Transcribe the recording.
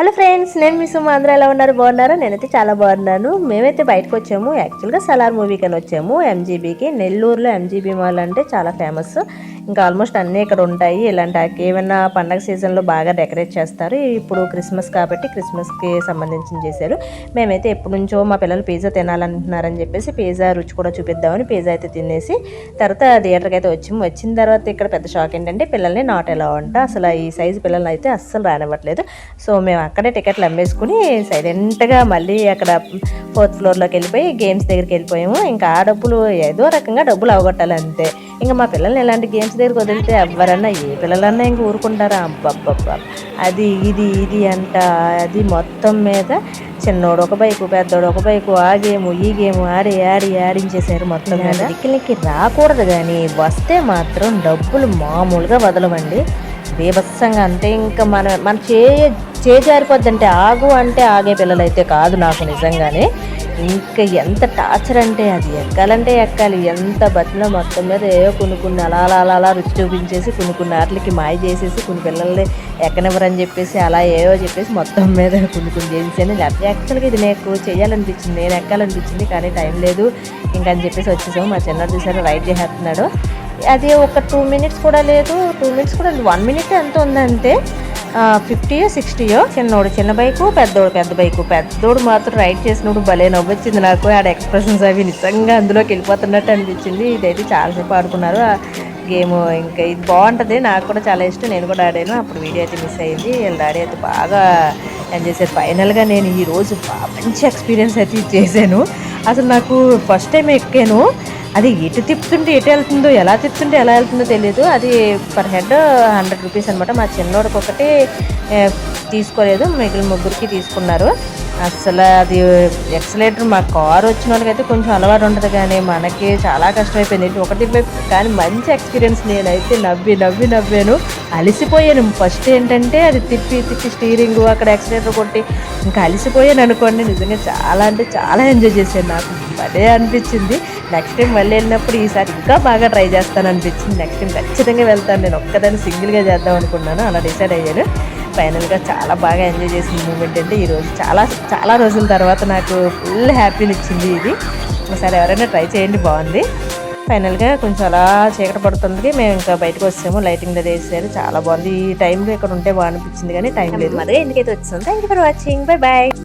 Hello friends నేను మీ సుమ. అందరూ ఎలా ఉన్నారు? బాగున్నారా? నేనైతే చాలా బాగున్నాను. మేమైతే బయటకు వచ్చాము. యాక్చువల్గా సలార్ మూవీకి అని వచ్చాము. ఎంజీబీకి నెల్లూరులో ఎంజీబీ మాల్ అంటే చాలా ఫేమస్ ఇంకా ఆల్మోస్ట్ అన్నీ ఇక్కడ ఉంటాయి. ఇలాంటి ఏమైనా పండగ సీజన్లో బాగా డెకరేట్ చేస్తారు. ఇప్పుడు క్రిస్మస్ కాబట్టి క్రిస్మస్కి సంబంధించి చేశారు. మేమైతే ఎప్పటి నుంచో మా పిల్లలు పిజ్జా తినాలంటున్నారని చెప్పేసి పిజ్జా రుచి కూడా చూపిద్దామని పిజ్జా అయితే తినేసి తర్వాత థియేటర్కి అయితే వచ్చి. వచ్చిన తర్వాత ఇక్కడ పెద్ద షాక్ ఏంటంటే పిల్లల్ని నాట్ ఎలా అంట. అసలు ఈ సైజు పిల్లల్ని అయితే అస్సలు రానివ్వట్లేదు. సో మేము అక్కడే టికెట్లు అమ్మేసుకుని సైలెంట్గా మళ్ళీ అక్కడ ఫోర్త్ ఫ్లోర్లోకి వెళ్ళిపోయి గేమ్స్ దగ్గరికి వెళ్ళిపోయాము. ఇంకా ఆ డబ్బులు ఏదో రకంగా డబ్బులు అవగొట్టాలి అంతే ఇంకా మా పిల్లల్ని ఎలాంటి గేమ్స్ దగ్గరికి వదిలితే ఎవరన్నా ఏ పిల్లలన్నా ఇంక ఊరుకుంటారా? అబ్బబ్బబ్బ. అది ఇది ఇది అంట. అది మొత్తం మీద చిన్నోడు ఒక బైకు పెద్దోడు ఒక బైకు ఆ గేము ఈ గేము ఆడి ఆడి ఆడించేశారు మొత్తం మీద. ఇక్కడికి రాకూడదు కానీ వస్తే మాత్రం డబ్బులు మామూలుగా వదలవండి. బీభత్సంగా అంటే ఇంకా మన మన చే చేజారిపోద్దంటే ఆగు అంటే ఆగే పిల్లలైతే కాదు నాకు నిజంగానే. ఇంకా ఎంత టార్చర్ అంటే అది ఎక్కాలంటే ఎక్కాలి. ఎంత బతిన మొత్తం మీద ఏవో కొన్ని కొన్ని అలా అలా అలా అలా రుచి చూపించేసి కొన్ని కొన్ని ఆటలకి మాయ చేసేసి కొన్ని పిల్లల్ని ఎక్కనివ్వరని చెప్పేసి అలా ఏవో చెప్పేసి మొత్తం మీద కొన్ని కొన్ని చేసేసాను. లేకపోతే యాక్చువల్గా ఇది నాకు చేయాలనిపించింది నేను ఎక్కాలనిపించింది కానీ టైం లేదు. ఇంకా అని చెప్పేసి వచ్చేసాము. మా చిన్నాడు చూసారు రైడ్ చేసేస్తున్నాడు అది ఒక టూ మినిట్స్ కూడా లేదు. టూ మినిట్స్ కూడా వన్ మినిట్ ఎంత ఉందంటే ఫిఫ్టీయో సిక్స్టీయో చిన్నోడు చిన్న బైకు పెద్దోడు పెద్ద బైకు. పెద్దోడు మాత్రం రైడ్ చేసినప్పుడు భలే నవ్వొచ్చింది నాకు. ఆడ ఎక్స్ప్రెషన్స్ అవి నిజంగా అందులోకి వెళ్ళిపోతున్నట్టు అనిపించింది. ఇదైతే చాలాసేపు ఆడుకున్నారు. గేమ్ ఇంకా ఇది బాగుంటుంది. నాకు కూడా చాలా ఇష్టం. నేను కూడా ఆడాను. అప్పుడు వీడియో అయితే మిస్ అయింది. వీళ్ళ డాడీ అయితే బాగా ఎంజాయ్ చేశారు. ఫైనల్గా నేను ఈరోజు మంచి ఎక్స్పీరియన్స్ అయితే చేశాను. అసలు నాకు ఫస్ట్ టైం ఎక్కాను. అది ఎటు తిప్పుతుంటే ఎటు వెళ్తుందో ఎలా తిప్పుతుంటే ఎలా వెళ్తుందో తెలియదు అది పర్ హెడ్ హండ్రెడ్ రూపీస్ అనమాట మా చిన్నోడికి ఒకటి తీసుకోలేదు. మిగిలిన ముగ్గురికి తీసుకున్నారు. అసలు అది ఎక్సలేటర్ మా కారు వచ్చిన వాళ్ళకైతే కొంచెం అలవాటు ఉంటుంది కానీ మనకి చాలా కష్టమైపోయింది. ఒకటి కానీ మంచి ఎక్స్పీరియన్స్ నేనైతే నవ్వి నవ్వి నవ్వాను. అలసిపోయాను. ఫస్ట్ ఏంటంటే అది తిప్పి తిప్పి స్టీరింగ్ అక్కడ ఎక్సలేటర్ కొట్టి ఇంకా అలసిపోయాను అనుకోండి. నిజంగా చాలా అంటే చాలా ఎంజాయ్ చేశాను నాకు. అదే అనిపించింది. నెక్స్ట్ టైం మళ్ళీ వెళ్ళినప్పుడు ఈసారి ఇంకా బాగా ట్రై చేస్తాను అనిపించింది. నెక్స్ట్ టైం ఖచ్చితంగా వెళ్తాను. నేను ఒక్కదాన్ని సింగిల్గా చేద్దాం అనుకున్నాను. అలా డిసైడ్ అయ్యాను. ఫైనల్గా చాలా బాగా ఎంజాయ్ చేసిన మూమెంట్ అంటే ఈరోజు చాలా చాలా రోజుల తర్వాత నాకు ఫుల్ హ్యాపీని ఇచ్చింది ఇది. ఒకసారి ఎవరైనా ట్రై చేయండి బాగుంది. ఫైనల్గా కొంచెం అలా చీకటి పడుతుంది. మేము ఇంకా బయటకు వచ్చాము. లైటింగ్ అది వేసారు చాలా బాగుంది. ఈ టైంలో ఇక్కడ ఉంటే బాగా అనిపించింది కానీ టైం లేదు. మరి ఎందుకైతే వచ్చింది. Thank you for watching bye bye